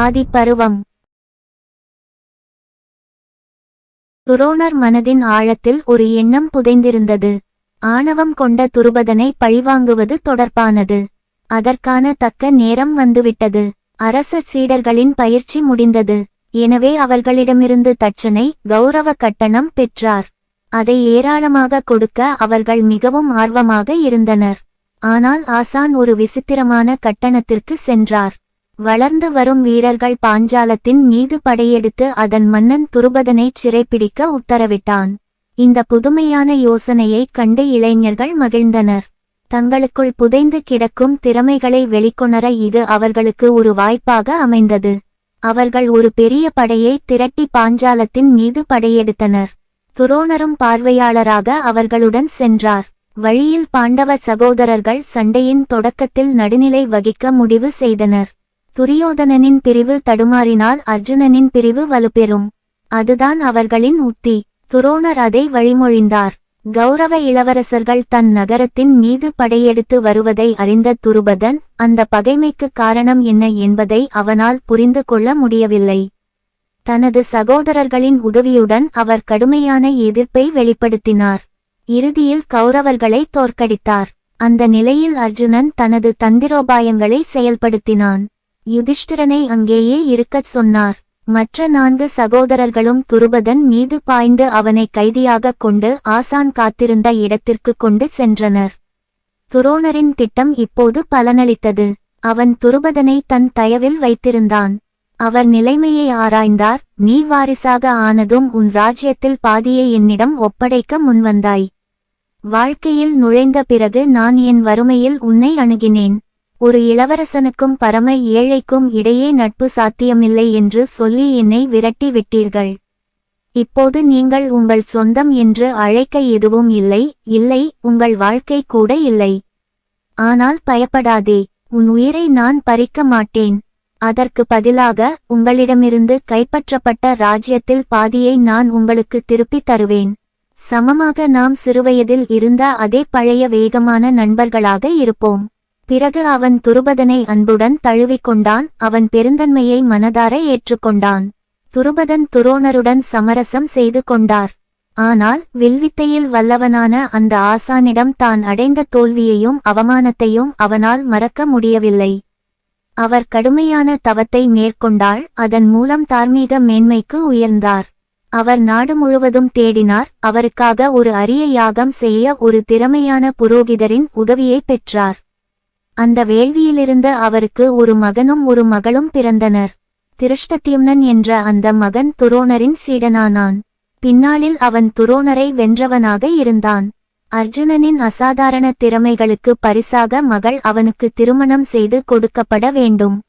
ஆதிப்பருவம். துரோணர் மனதின் ஆழத்தில் ஒரு எண்ணம் புதைந்திருந்தது. ஆணவம் கொண்ட துருபதனை பழிவாங்குவது தொடர்பானது. அதற்கான தக்க நேரம் வந்துவிட்டது. அரச சீடர்களின் பயிற்சி முடிந்தது. எனவே அவர்களிடமிருந்து தட்சனை கௌரவ கட்டணம் பெற்றார். அதை ஏராளமாக கொடுக்க அவர்கள் மிகவும் ஆர்வமாக இருந்தனர். ஆனால் ஆசான் ஒரு விசித்திரமான கட்டணத்திற்கு சென்றார். வளர்ந்து வரும் வீரர்கள் பாஞ்சாலத்தின் மீது படையெடுத்து அதன் மன்னன் துருபதனை சிறைப்பிடிக்க உத்தரவிட்டான். இந்த புதுமையான யோசனையை கண்டு இளைஞர்கள் மகிழ்ந்தனர். தங்களுக்குள் புதைந்து கிடக்கும் திறமைகளை வெளிக்கொணர இது அவர்களுக்கு ஒரு வாய்ப்பாக அமைந்தது. அவர்கள் ஒரு பெரிய படையை திரட்டி பாஞ்சாலத்தின் மீது படையெடுத்தனர். துரோணரும் பார்வையாளராக அவர்களுடன் சென்றார். வழியில் பாண்டவ சகோதரர்கள் சண்டையின் தொடக்கத்தில் நடுநிலை வகிக்க முடிவு செய்தனர். துரியோதனனின் பிரிவு தடுமாறினால் அர்ஜுனனின் பிரிவு வலுப்பெறும். அதுதான் அவர்களின் உத்தி. துரோணர் அதை வழிமொழிந்தார். கௌரவ இளவரசர்கள் தன் நகரத்தின் மீது படையெடுத்து வருவதை அறிந்த துருபதன் அந்த பகைமைக்கு காரணம் என்ன என்பதை அவனால் புரிந்து கொள்ள முடியவில்லை. தனது சகோதரர்களின் உதவியுடன் அவர் கடுமையான எதிர்ப்பை வெளிப்படுத்தினார். இறுதியில் கௌரவர்களை தோற்கடித்தார். அந்த நிலையில் அர்ஜுனன் தனது தந்திரோபாயங்களை செயல்படுத்தினான். யுதிஷ்டிரனை அங்கேயே இருக்கச் சொன்னார். மற்ற நான்கு சகோதரர்களும் துருபதன் மீது பாய்ந்து அவனை கைதியாகக் கொண்டு ஆசான் காத்திருந்த இடத்திற்கு கொண்டு சென்றனர். துரோணரின் திட்டம் இப்போது பலனளித்தது. அவன் துருபதனை தன் தயவில் வைத்திருந்தான். அவர் நிலைமையை ஆராய்ந்தார். நீ வாரிசாக ஆனதும் உன் ராஜ்யத்தில் பாதியை என்னிடம் ஒப்படைக்க முன்வந்தாய். வாழ்க்கையில் நுழைந்த பிறகு நான் என் வறுமையில் உன்னை அணுகினேன். ஒரு இளவரசனுக்கும் பரம ஏழைக்கும் இடையே நட்பு சாத்தியமில்லை என்று சொல்லி என்னை விரட்டி விட்டீர்கள். இப்போது நீங்கள் உங்கள் சொந்தம் என்று அழைக்க எதுவும் இல்லை இல்லை உங்கள் வாழ்க்கை கூட இல்லை. ஆனால் பயப்படாதே உன் உயிரை நான் பறிக்க மாட்டேன். அதற்கு பதிலாக உங்களிடமிருந்து கைப்பற்றப்பட்ட ராஜ்யத்தில் பாதியை நான் உங்களுக்கு திருப்பித் தருவேன். சமமாக நாம் சிறுவயதில் இருந்த அதே பழைய வேகமான நண்பர்களாக இருப்போம். பிறகு அவன் துருபதனை அன்புடன் தழுவிக்கொண்டான் அவன் பெருந்தன்மையை மனதார ஏற்றுக்கொண்டான் துருபதன் துரோணருடன் சமரசம் செய்து கொண்டார். ஆனால் வில்வித்தையில் வல்லவனான அந்த ஆசானிடம் தான் அடைந்த தோல்வியையும் அவமானத்தையும் அவனால் மறக்க முடியவில்லை. அவர் கடுமையான தவத்தை மேற்கொண்டாள் அதன் மூலம் தார்மீக மேன்மைக்கு உயர்ந்தார். அவர் நாடு முழுவதும் தேடினார் அவருக்காக ஒரு அரிய யாகம் செய்ய ஒரு திறமையான புரோகிதரின் உதவியை பெற்றார். அந்த வேள்வியிலிருந்து அவருக்கு ஒரு மகனும் ஒரு மகளும் பிறந்தனர். திருஷ்டத்யும்னன் என்ற அந்த மகன் துரோணரின் சீடனானான். பின்னாளில் அவன் துரோணரை வென்றவனாக இருந்தான். அர்ஜுனனின் அசாதாரண திறமைகளுக்கு பரிசாக மகள் அவனுக்கு திருமணம் செய்து கொடுக்கப்பட வேண்டும்.